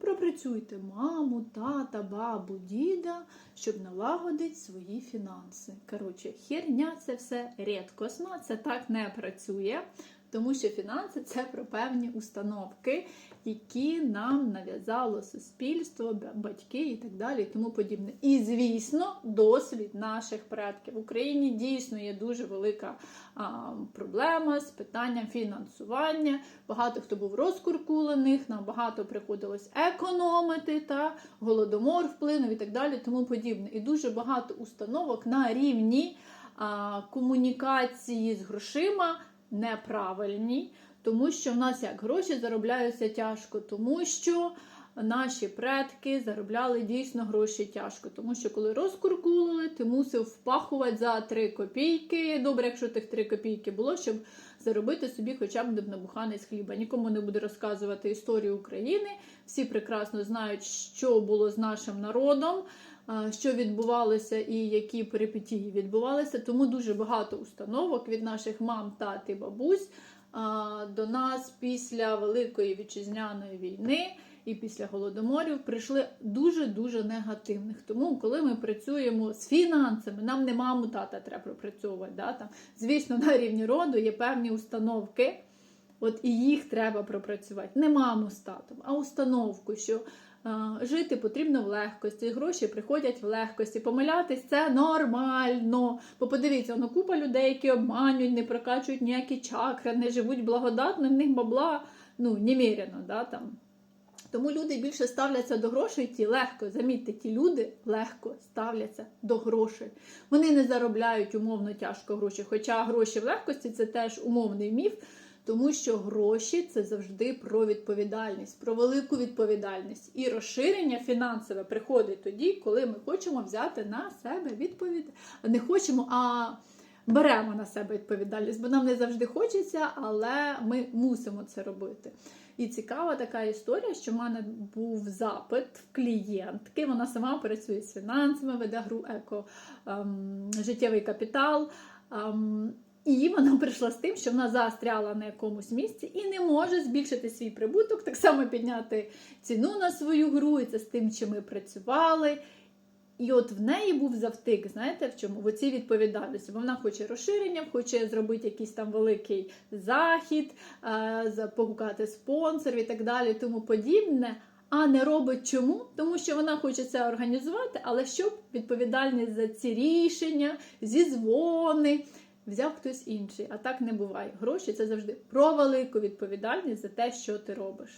пропрацюйте маму, тата, бабу, діда, щоб налагодити свої фінанси. Коротше, херня це все рідкосна, це так не працює. Тому що фінанси це про певні установки, які нам нав'язало суспільство, батьки і так далі, і тому подібне. І звісно, досвід наших предків в Україні дійсно є дуже велика а, проблема з питанням фінансування. Багато хто був розкуркулених, нам багато приходилось економити, та голодомор вплинув і так далі, тому подібне. І дуже багато установок на рівні комунікації з грошима неправильні, тому що в нас як гроші заробляються тяжко, тому що наші предки заробляли дійсно гроші тяжко, тому що коли розкуркулили, ти мусив впахувати за 3 копійки. Добре, якщо тих 3 копійки було, щоб заробити собі хоча б на буханець хліба. Нікому не буду розказувати історію України. Всі прекрасно знають, що було з нашим народом що відбувалося і які перипетії відбувалися. Тому дуже багато установок від наших мам, тат і бабусь до нас після Великої вітчизняної війни і після голодоморів прийшли дуже-дуже негативних. Тому, коли ми працюємо з фінансами, нам не маму тата треба пропрацьовувати. Да? Там, звісно, на рівні роду є певні установки. От і їх треба пропрацювати. Не маму з татом, а установку, що жити потрібно в легкості, гроші приходять в легкості. Помилятись це нормально. Бо подивіться, воно купа людей, які обманюють, не прокачують ніякі чакри, не живуть благодатно, в них бабла ну, неміряно. Да, там. Тому люди більше ставляться до грошей, ті легко, замітьте, ті люди легко ставляться до грошей. Вони не заробляють умовно тяжко гроші. Хоча гроші в легкості це теж умовний міф, тому що гроші це завжди про відповідальність, про велику відповідальність. І розширення фінансове приходить тоді, коли ми хочемо взяти на себе відповідальність. Не хочемо, а беремо на себе відповідальність, бо нам не завжди хочеться, але ми мусимо це робити. І цікава така історія, що в мене був запит в клієнтки. Вона сама працює з фінансами, веде гру еко ем, життєвий капітал. Ем, і вона прийшла з тим, що вона застряла на якомусь місці і не може збільшити свій прибуток, так само підняти ціну на свою гру, і це з тим, чим ми працювали. І от в неї був завтик, знаєте, в чому? В оцій відповідальності. Бо вона хоче розширення, хоче зробити якийсь там великий захід, е, погукати спонсорів і так далі, тому подібне. А не робить чому? Тому що вона хоче це організувати, але щоб відповідальність за ці рішення, зізвони взяв хтось інший. А так не буває. Гроші це завжди про велику відповідальність за те, що ти робиш.